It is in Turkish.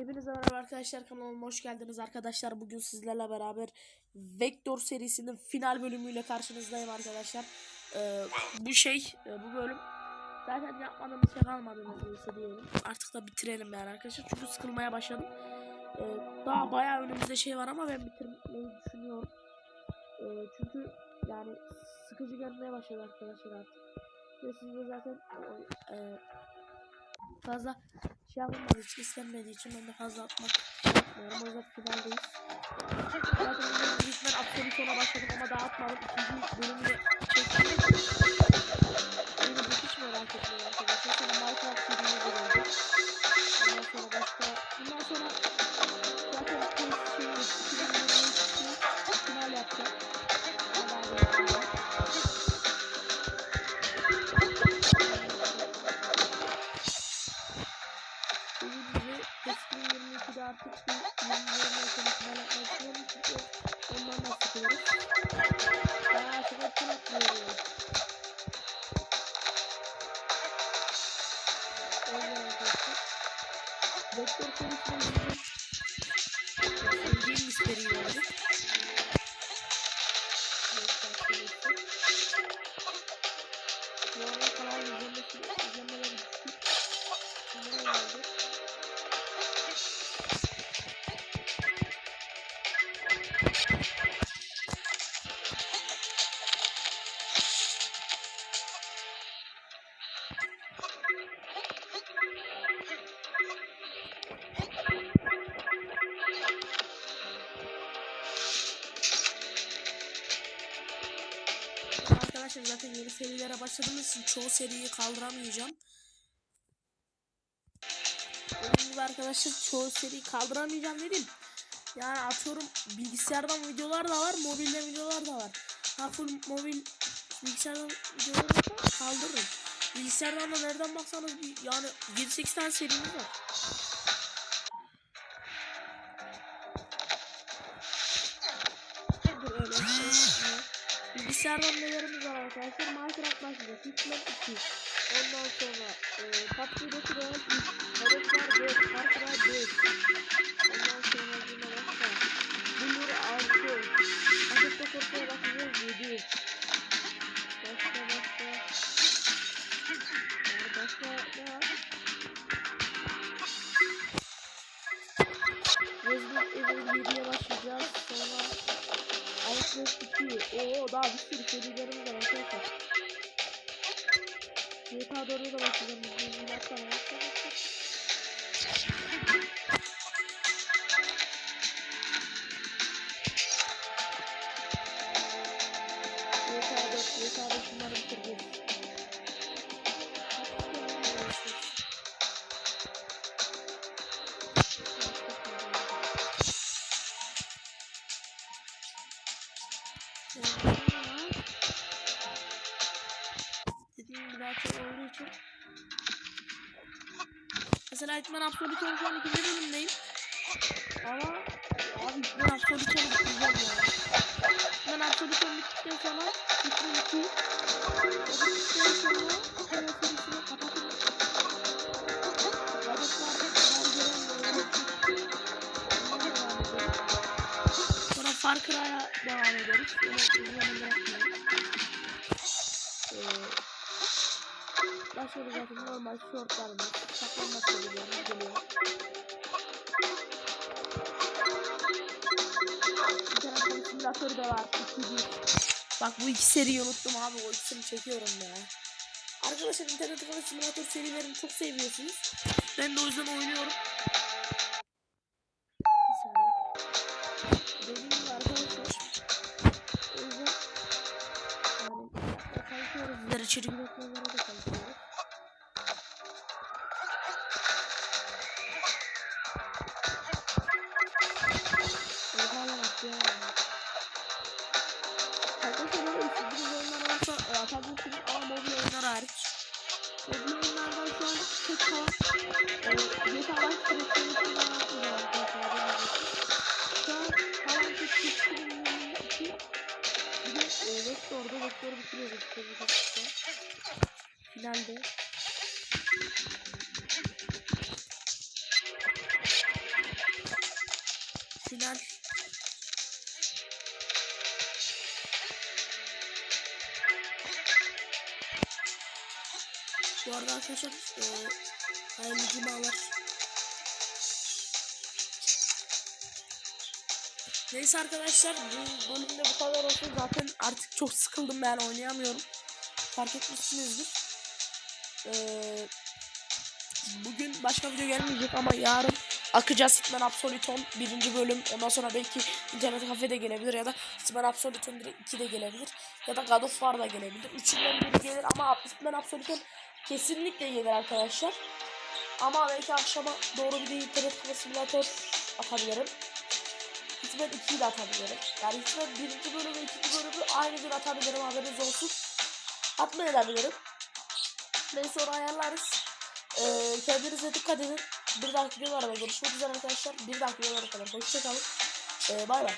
Hepinize merhaba arkadaşlar kanalıma hoş geldiniz arkadaşlar. Bugün sizlerle beraber Vector serisinin final bölümüyle karşınızdayım arkadaşlar. Ee, bu şey, e, bu bölüm zaten yapmadığımız şey kalmadı neredeyse diyelim. Artık da bitirelim yani arkadaşlar çünkü sıkılmaya başladım. Ee, daha bayağı önümüzde şey var ama ben bitirmeyi düşünüyorum. Ee, çünkü yani sıkıcı gelmeye başladı arkadaşlar artık. Ve siz zaten e, fazla şey yapılmadığı için istenmediği için ben de fazla atmak yapmıyorum. O yüzden finaldeyiz. Zaten ben absolut sona başladım ama daha atmadım. İkinci bölümü atlıyorum. Arkadaşlar zaten yeni serilere başladığımız için çoğu seriyi kaldıramayacağım. Gibi arkadaşlar çoğu seriyi kaldıramayacağım dedim. Yani atıyorum bilgisayardan videolar da var, mobilden videolar da var. Ha full mobil bilgisayardan videoları da kaldırırım. Bilgisayardan da nereden baksanız bir, yani 7-8 tane serimiz var. Dur öyle. Bilgisayardan nelerimiz var arkadaşlar? Minecraft başlayacağız. Hitman 2. Ondan sonra e, PUBG'deki Royal 3. Hedefler 4. Far Cry 5. 2. Oo daha bir sürü serilerimiz var arkadaşlar. GTA 4'e de başlayacağım. Bir dakika var. Daha çok olduğu için Mesela Hitman Absolute şu an ikinci bölümdeyim Ama Abi Hitman Absolute'u bitireceğim ya Hitman Absolute bittikten sonra Hitman 2 Bittikten sonra Hitman serisini kapatırım Sonra Far Cry'a devam ederiz. Onu izlemem bırakmıyorum. Ee, başlıyoruz zaten normal shortlarımız. Saklanma serilerimiz geliyor. İnternet simülatörü de var. 2 Bak bu iki seriyi unuttum abi. O ikisini çekiyorum ya. Arkadaşlar internet kafe simülatör serilerini çok seviyorsunuz. Ben de o yüzden oynuyorum. Bir saniye. Arkadaşlar böyle istediğiniz oyunlar olsa e, atabilirsiniz ama mobil oyunlar hariç. Mobil oyunlardan şu an tek kalan e, GTA Vice Bu arada arkadaşlar e, hayırlı cumalar. Neyse arkadaşlar bu bölümde bu kadar olsun. Zaten artık çok sıkıldım ben oynayamıyorum. Fark etmişsinizdir. Ee, bugün başka video gelmeyecek ama yarın akacağız Hitman Absolution birinci bölüm. Ondan sonra belki internet kafede gelebilir ya da Hitman Absolution direkt 2 de gelebilir. Ya da God of War da gelebilir. Üçünden biri gelir ama Hitman Absolution kesinlikle gelir arkadaşlar. Ama belki akşama doğru bir de internet kafe simülatör atabilirim. Hitman 2'yi de atabilirim. Yani Hitman birinci bölümü ve ikinci bölümü aynı gün atabilirim haberiniz olsun. Atmayabilirim. Neyse onu ayarlarız. Ee, kendinize dikkat edin. Bir dahaki videolarda görüşmek üzere arkadaşlar. Bir dahaki videolara kadar hoşçakalın. Ee, bay bay.